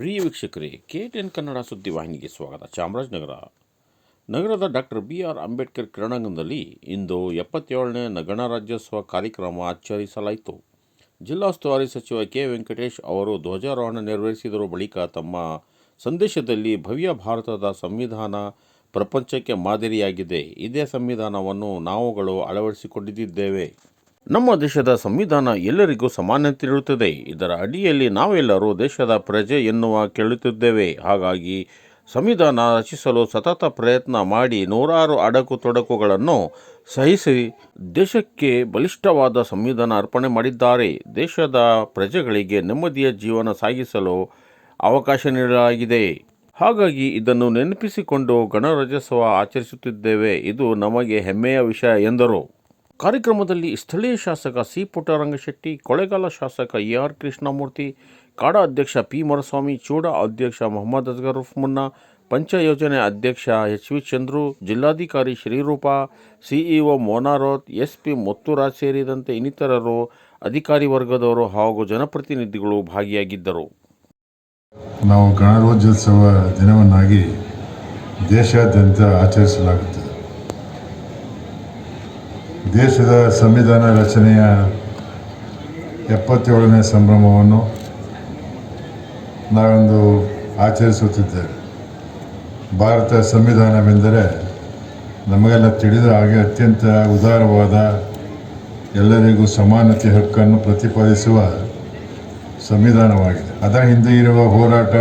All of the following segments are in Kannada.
ಪ್ರಿಯ ವೀಕ್ಷಕರೇ, ಕೆ ಟೆನ್ ಕನ್ನಡ ಸುದ್ದಿವಾಹಿನಿಗೆ ಸ್ವಾಗತ. ಚಾಮರಾಜನಗರ. ನಗರದ ಡಾಕ್ಟರ್ ಬಿ ಆರ್ ಅಂಬೇಡ್ಕರ್ ಕ್ರೀಡಾಂಗಣದಲ್ಲಿ ಇಂದು ಎಪ್ಪತ್ತೇಳನೇ ಗಣರಾಜ್ಯೋತ್ಸವ ಕಾರ್ಯಕ್ರಮ ಆಚರಿಸಲಾಯಿತು. ಜಿಲ್ಲಾ ಉಸ್ತುವಾರಿ ಸಚಿವ ಕೆ ವೆಂಕಟೇಶ್ ಅವರು ಧ್ವಜಾರೋಹಣ ನೆರವೇರಿಸಿದರು ಬಳಿಕ ತಮ್ಮ ಸಂದೇಶದಲ್ಲಿ ಭವ್ಯ ಭಾರತದ ಸಂವಿಧಾನ ಪ್ರಪಂಚಕ್ಕೆ ಮಾದರಿಯಾಗಿದೆ. ಇದೇ ಸಂವಿಧಾನವನ್ನು ನಾವುಗಳು ಅಳವಡಿಸಿಕೊಂಡಿದ್ದೇವೆ. ನಮ್ಮ ದೇಶದ ಸಂವಿಧಾನ ಎಲ್ಲರಿಗೂ ಸಮಾನತೆ ಇದರ ಅಡಿಯಲ್ಲಿ ನಾವೆಲ್ಲರೂ ದೇಶದ ಪ್ರಜೆ ಎನ್ನುವ ಕೇಳುತ್ತಿದ್ದೇವೆ. ಹಾಗಾಗಿ ಸಂವಿಧಾನ ರಚಿಸಲು ಸತತ ಪ್ರಯತ್ನ ಮಾಡಿ ನೂರಾರು ಅಡಕು ತೊಡಕುಗಳನ್ನು ಸಹಿಸಿ ದೇಶಕ್ಕೆ ಬಲಿಷ್ಠವಾದ ಸಂವಿಧಾನ ಅರ್ಪಣೆ ಮಾಡಿದ್ದಾರೆ. ದೇಶದ ಪ್ರಜೆಗಳಿಗೆ ನೆಮ್ಮದಿಯ ಜೀವನ ಸಾಗಿಸಲು ಅವಕಾಶ ನೀಡಲಾಗಿದೆ. ಹಾಗಾಗಿ ಇದನ್ನು ನೆನಪಿಸಿಕೊಂಡು ಗಣರಾಜ್ಯೋತ್ಸವ ಆಚರಿಸುತ್ತಿದ್ದೇವೆ. ಇದು ನಮಗೆ ಹೆಮ್ಮೆಯ ವಿಷಯ ಎಂದರು. ಕಾರ್ಯಕ್ರಮದಲ್ಲಿ ಸ್ಥಳೀಯ ಶಾಸಕ ಸಿ ಪುಟ್ಟರಂಗಶೆಟ್ಟಿ, ಕೊಳೆಗಾಲ ಶಾಸಕ ಎ ಆರ್ ಕೃಷ್ಣಮೂರ್ತಿ, ಕಾಡ ಅಧ್ಯಕ್ಷ ಪಿ ಮರಸ್ವಾಮಿ, ಚೂಡ ಅಧ್ಯಕ್ಷ ಮೊಹಮ್ಮದ್ ಅಜ್ಗರ್ ಮುನ್ನಾ, ಪಂಚ ಯೋಜನೆ ಅಧ್ಯಕ್ಷ ಎಚ್ ವಿ ಚಂದ್ರು, ಜಿಲ್ಲಾಧಿಕಾರಿ ಶ್ರೀರೂಪ, ಸಿಇಒ ಮೋನಾರೋತ್ ಎಸ್ಪಿ ಮುತ್ತುರಾಜ್ ಸೇರಿದಂತೆ ಇನ್ನಿತರರು ಅಧಿಕಾರಿ ವರ್ಗದವರು ಹಾಗೂ ಜನಪ್ರತಿನಿಧಿಗಳು ಭಾಗಿಯಾಗಿದ್ದರು. ನಾವು ಗಣರಾಜ್ಯೋತ್ಸವ ದಿನವನ್ನಾಗಿ ದೇಶಾದ್ಯಂತ ಆಚರಿಸಲಾಗುತ್ತದೆ. ದೇಶದ ಸಂವಿಧಾನ ರಚನೆಯ ಎಪ್ಪತ್ತೇಳನೇ ಸಂಭ್ರಮವನ್ನು ನಾವೊಂದು ಆಚರಿಸುತ್ತಿದ್ದೇವೆ. ಭಾರತ ಸಂವಿಧಾನವೆಂದರೆ ನಮಗೆಲ್ಲ ತಿಳಿದ ಹಾಗೆ ಅತ್ಯಂತ ಉದಾರವಾದ ಎಲ್ಲರಿಗೂ ಸಮಾನತೆ ಹಕ್ಕನ್ನು ಪ್ರತಿಪಾದಿಸುವ ಸಂವಿಧಾನವಾಗಿದೆ. ಅದರ ಹಿಂದೆ ಇರುವ ಹೋರಾಟ,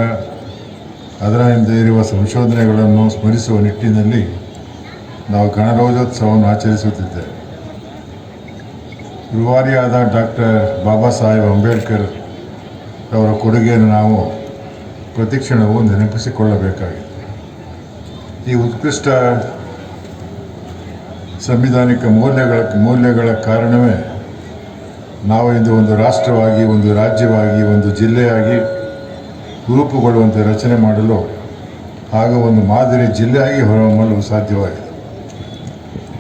ಅದರ ಹಿಂದೆ ಇರುವ ಸಂಶೋಧನೆಗಳನ್ನು ಸ್ಮರಿಸುವ ನಿಟ್ಟಿನಲ್ಲಿ ನಾವು ಗಣರಾಜ್ಯೋತ್ಸವವನ್ನು ಆಚರಿಸುತ್ತಿದ್ದೇವೆ. ರೂವಾರಿಯಾದ ಡಾಕ್ಟರ್ ಬಾಬಾ ಸಾಹೇಬ್ ಅಂಬೇಡ್ಕರ್ ಅವರ ಕೊಡುಗೆಯನ್ನು ನಾವು ಪ್ರತಿಕ್ಷಣವೂ ನೆನಪಿಸಿಕೊಳ್ಳಬೇಕಾಗಿದೆ ಈ ಉತ್ಕೃಷ್ಟ ಸಂವಿಧಾನಿಕ ಮೌಲ್ಯಗಳ ಮೌಲ್ಯಗಳ ಕಾರಣವೇ ನಾವು ಇಂದು ಒಂದು ರಾಷ್ಟ್ರವಾಗಿ, ಒಂದು ರಾಜ್ಯವಾಗಿ, ಒಂದು ಜಿಲ್ಲೆಯಾಗಿ ರೂಪುಗೊಳ್ಳುವಂತೆ ರಚನೆ ಮಾಡಲು ಹಾಗೂ ಒಂದು ಮಾದರಿ ಜಿಲ್ಲೆಯಾಗಿ ಹೊರಹೊಮ್ಮಲು ಸಾಧ್ಯವಾಗಿದೆ.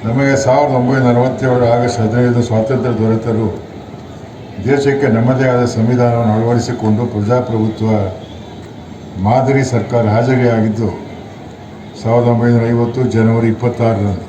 ನಮಗೆ ಸಾವಿರದ ಒಂಬೈನೂರ ನಲವತ್ತೇಳು ಆಗಸ್ಟ್ ಹದಿನೈದು ಸ್ವಾತಂತ್ರ್ಯ ದೊರೆತರು ದೇಶಕ್ಕೆ ನಮ್ಮದೇ ಆದ ಸಂವಿಧಾನವನ್ನು ಅಳವಡಿಸಿಕೊಂಡು ಪ್ರಜಾಪ್ರಭುತ್ವ ಮಾದರಿ ಸರ್ಕಾರ ಹಾಜರಿಯಾಗಿದ್ದು, ಸಾವಿರದ ಒಂಬೈನೂರ ಐವತ್ತು ಜನವರಿ ಇಪ್ಪತ್ತಾರರಂದು.